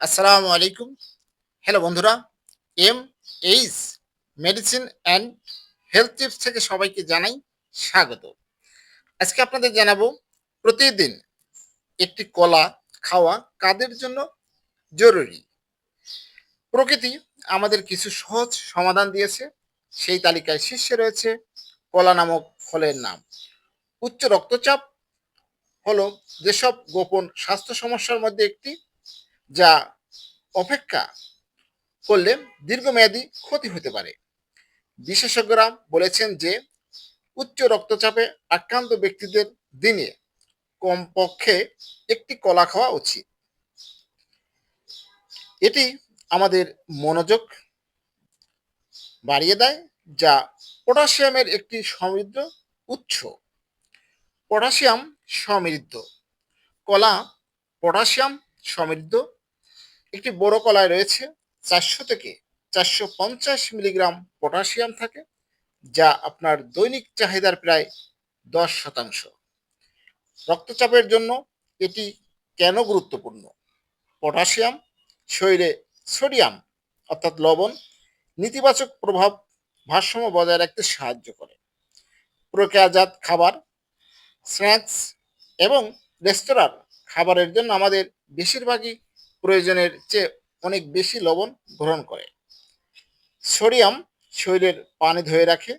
আসসালামু আলাইকুম। হ্যালো বন্ধুরা। M H medicine and health tips থেকে সবাইকে জানাই স্বাগত। আজকে আপনাদের জানাব প্রতিদিন একটি কলা খাওয়া কাদের জন্য জরুরি? প্রকৃতি আমাদের কিছু সহজ সমাধান দিয়েছে। সেই তালিকায় শীর্ষে রয়েছে কলা নামক ফলের নাম। উচ্চ রক্তচাপ হলো যেসব গোপন স্বাস্থ্য সমস্যার মধ্যে একটি যা অপেক্ষা করলে দীর্ঘমেয়াদী ক্ষতি হতে পারে। বিশেষজ্ঞরা বলেছেন যে, উচ্চ রক্তচাপে আক্রান্ত ব্যক্তিদের দিনে কমপক্ষে একটি কলা খাওয়া উচিত। এটি আমাদের মনোযোগ বাড়িয়ে দেয়, যা পটাশিয়ামের একটি সমৃদ্ধ উৎস। পটাশিয়াম সমৃদ্ধ। কলা পটাশিয়াম সমৃদ্ধ একটি বড় কলায় রয়েছে চারশো থেকে চারশো পঞ্চাশ মিলিগ্রাম পটাশিয়াম থাকে, যা আপনার দৈনিক চাহিদার প্রায় দশ শতাংশ। রক্তচাপের জন্য এটি কেন গুরুত্বপূর্ণ? পটাশিয়াম, শরীরে সোডিয়াম, অর্থাৎ লবণ, নেতিবাচক প্রভাব ভারসাম্য বজায় রাখতে সাহায্য করে। প্রক্রিয়াজাত খাবার, স্ন্যাক্স এবং রেস্তোরাঁর খাবারের জন্য আমাদের বেশিরভাগই প্রয়োজনের চেয়ে অনেক বেশি লবণ গ্রহণ করে। সোডিয়াম শরীরের পানি ধরে রাখে,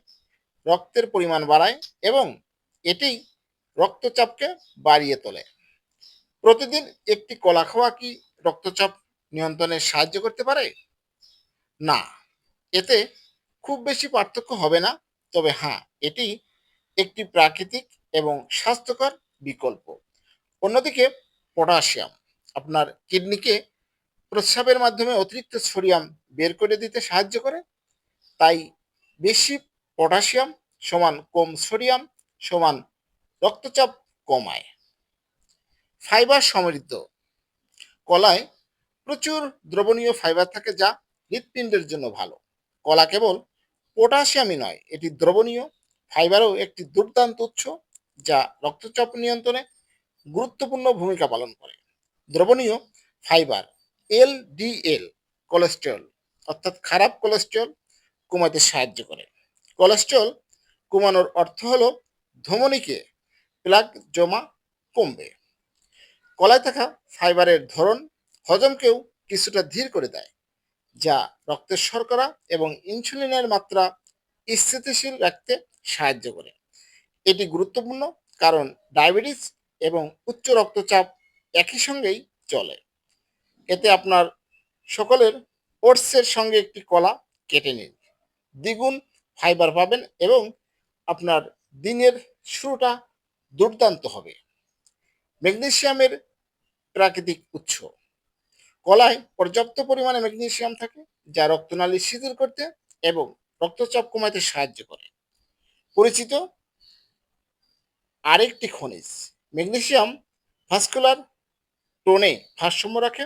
রক্তের পরিমাণ বাড়ায় এবং এটি রক্তচাপকে বাড়িয়ে তোলে। প্রতিদিন একটি কলা খাওয়া কি রক্তচাপ নিয়ন্ত্রণে সাহায্য করতে পারে? না, এতে খুব বেশি পার্থক্য হবে না, তবে হ্যাঁ এটি একটি প্রাকৃতিক এবং স্বাস্থ্যকর বিকল্প। অন্যদিকে পটাশিয়াম আপনার কিডনিকে প্রস্রাবের মাধ্যমে অতিরিক্ত সোডিয়াম বের করে দিতে সাহায্য করে। তাই বেশি পটাশিয়াম সমান কম সোডিয়াম সমান রক্তচাপ কমায়। ফাইবার সমৃদ্ধ। কলায় প্রচুর দ্রবণীয় ফাইবার থাকে যা হৃৎপিণ্ডের জন্য ভালো। কলা কেবল পটাশিয়ামই নয়, এটি দ্রবণীয় ফাইবারও একটি দুর্দান্ত উৎস যা রক্তচাপ নিয়ন্ত্রণে গুরুত্বপূর্ণ ভূমিকা পালন করে। দ্রবণীয় ফাইবার, এল ডিএল কোলেস্ট্রল অর্থাৎ খারাপ কোলেস্ট্রল কমাতে সাহায্য করে। কোলেস্ট্রল কমানোর অর্থ হলো ধমনীকে প্লাগ জমা কমবে। কলায় থাকা ফাইবারের ধরন হজমকেও কিছুটা ধীর করে দেয়, যা রক্তের শর্করা এবং ইনসুলিনের মাত্রা স্থিতিশীল রাখতে সাহায্য করে। এটি গুরুত্বপূর্ণ কারণ ডায়াবেটিস এবং উচ্চ রক্তচাপ একই সঙ্গেই চলে। এতে আপনার সকলের ওটসের সঙ্গে একটি কলা কেটে নিন। দ্বিগুণ ফাইবার পাবেন এবং আপনার দিনের শুরুটা দুর্দান্ত হবে। ম্যাগনেশিয়ামের প্রাকৃতিক উৎস। কলায় পর্যাপ্ত পরিমাণে ম্যাগনেশিয়াম থাকে, যা রক্তনালী শিথিল করতে এবং রক্তচাপ কমাতে সাহায্য করে। পরিচিত আরেকটি খনিজ, ম্যাগনেশিয়াম ভাস্কুলার টোনে ভারসাম্য রাখে,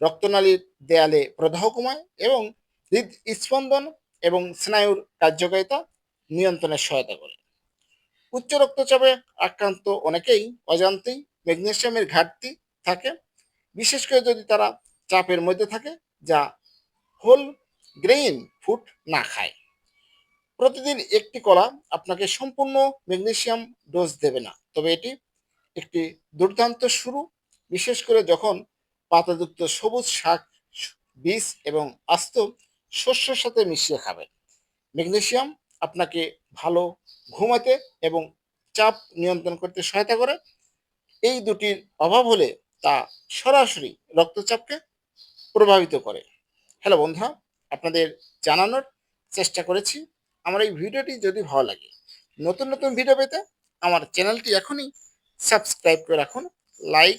রক্তনালীর দেয়ালে প্রদাহ কমায় এবং হৃদ স্পন্দন এবং স্নায়ুর কার্যকারিতা নিয়ন্ত্রণে সহায়তা করে। উচ্চ রক্তচাপে আক্রান্ত অনেকেই অজান্তেই ম্যাগনেশিয়ামের ঘাটতি থাকে, বিশেষ করে যদি তারা চাপের মধ্যে থাকে যা হোল গ্রেইন ফুড না খায়। প্রতিদিন একটি কলা আপনাকে সম্পূর্ণ ম্যাগনেশিয়াম ডোজ দেবে না, তবে এটি একটি দুর্দান্ত শুরু বিশেষ করে যখন পাতাযুক্ত সবুজ শাক, বীজ এবং আস্ত শস্যের সাথে মিশিয়ে খাবেন। ম্যাগনেশিয়াম আপনাকে ভালো ঘুমাতে এবং চাপ নিয়ন্ত্রণ করতে সহায়তা করে। এই দুটির অভাব হলে তা সরাসরি রক্তচাপকে প্রভাবিত করে। হ্যালো বন্ধুরা, আপনাদের জানানোর চেষ্টা করেছি। আমার এই ভিডিওটি যদি ভালো লাগে, নতুন নতুন ভিডিও পেতে আমার চ্যানেলটি এখনই সাবস্ক্রাইব করে রাখুন। লাইক